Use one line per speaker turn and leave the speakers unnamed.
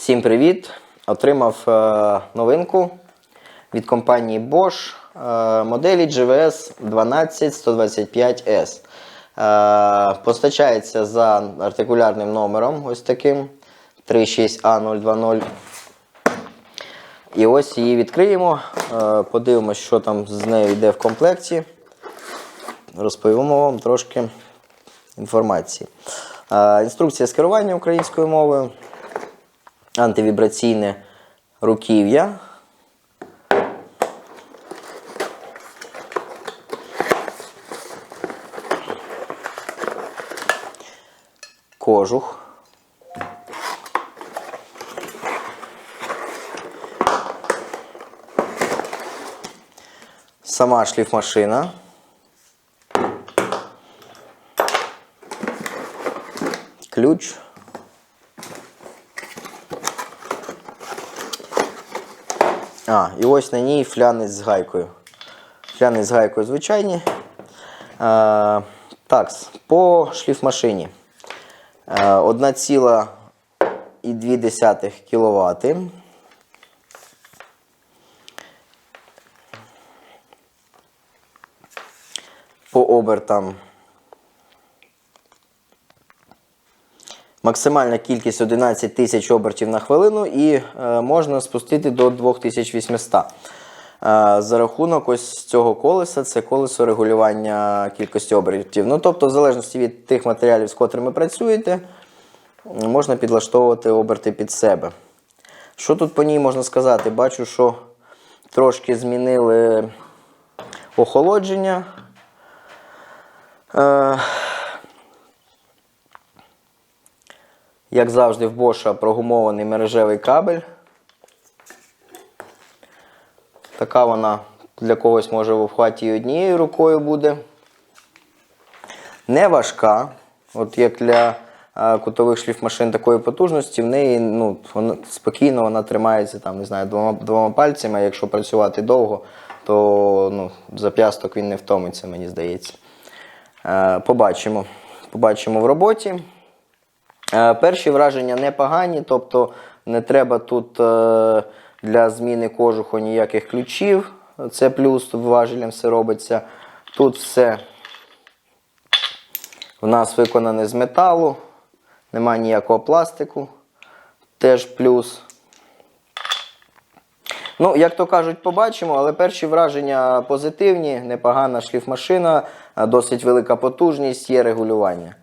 Всім привіт! Отримав е, новинку від компанії Bosch е, моделі GVS 12125S. Е, постачається за артикулярним номером ось таким 36A020. І ось її відкриємо. Подивимось, що там з нею йде в комплекті. Розповімо вам трошки інформації. Інструкція з керування українською мовою антивібраційне руків'я. Кожух. Сама шліфмашина. Ключ. А, і ось на ній флянець з гайкою. Флянець з гайкою звичайні. Е, так, по шліфмашині. Е, 1,2 кВт. По обертам Максимальна кількість 11 тисяч обертів на хвилину і е, можна спустити до 2800. Е, за рахунок ось цього колеса це колесо регулювання кількості обертів. Ну, тобто, в залежності від тих матеріалів, з котрими працюєте, можна підлаштовувати оберти під себе. Що тут по ній можна сказати? Бачу, що трошки змінили охолодження. Як завжди, в Боша прогумований мережевий кабель. Така вона для когось може в обхваті і однією рукою буде. Не важка. От як для кутових шліфмашин такої потужності, в неї ну, вона, спокійно вона тримається там, не знаю, двома, двома пальцями, якщо працювати довго, то ну, зап'ясток він не втомиться, мені здається. Е, побачимо. Побачимо в роботі. Е, Перші враження непогані, тобто не треба тут е, для зміни кожуху ніяких ключів. Це плюс, важелем все робиться. Тут все в нас виконане з металу, немає ніякого пластику. Теж плюс. Ну, як то кажуть, побачимо, але перші враження позитивні, непогана шліфмашина, е, досить велика потужність, є регулювання.